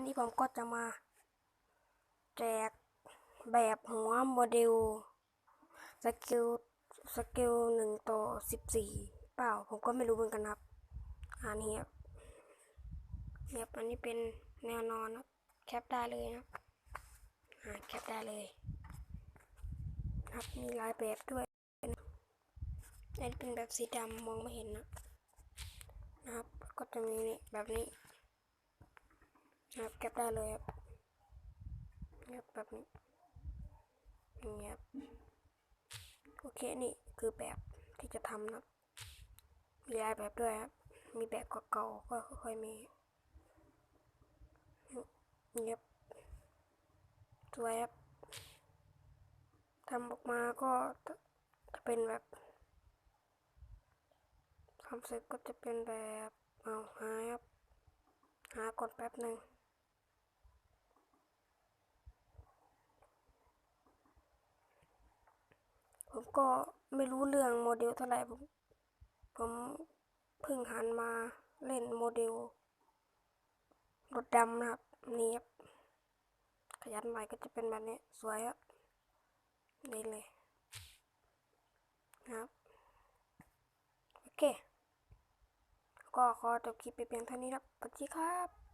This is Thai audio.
วันนี้ผมก็จะมา แจกแบบหัวโมเดลสกิลสกิลหนึ่งต่อสิบสี่เปล่า ผมก็ไม่รู้เหมือนกันครับอันนี้ครับเนี่ยอันนี้เป็นแนวนอนครับแคปได้เลยนะครับอ่าแคปได้เลยครับมีลายแบบด้วยอันนี้เป็นแบบสีดำมองไม่เห็นนะนะครับ ก็จะมีนี่แบบนี้ ครับแคปได้เลยครับเงียบแบบนี้เงียบโอเคนี่คือแบบที่จะทำนะมีหลายแบบด้วยครับ มีแบบเก่าๆก็ค่อยๆมีเงียบสวยครับทำออกมาก็จะเป็นแบบทำเสร็จก็จะเป็นแบบเอาหาครับหาก่อนแป๊บหนึ่ง ผมก็ไม่รู้เรื่องโมเดลเท่าไหร่ผม ผมเพิ่งหันมาเล่นโมเดลรถดำนะครับ นี่ครับ ขยันใหม่ก็จะเป็นแบบนี้ สวยครับ นี่เลยนะครับ โอเค ก็ขอจบคลิปไปเพียงเท่านี้ครับสวัสดีครับ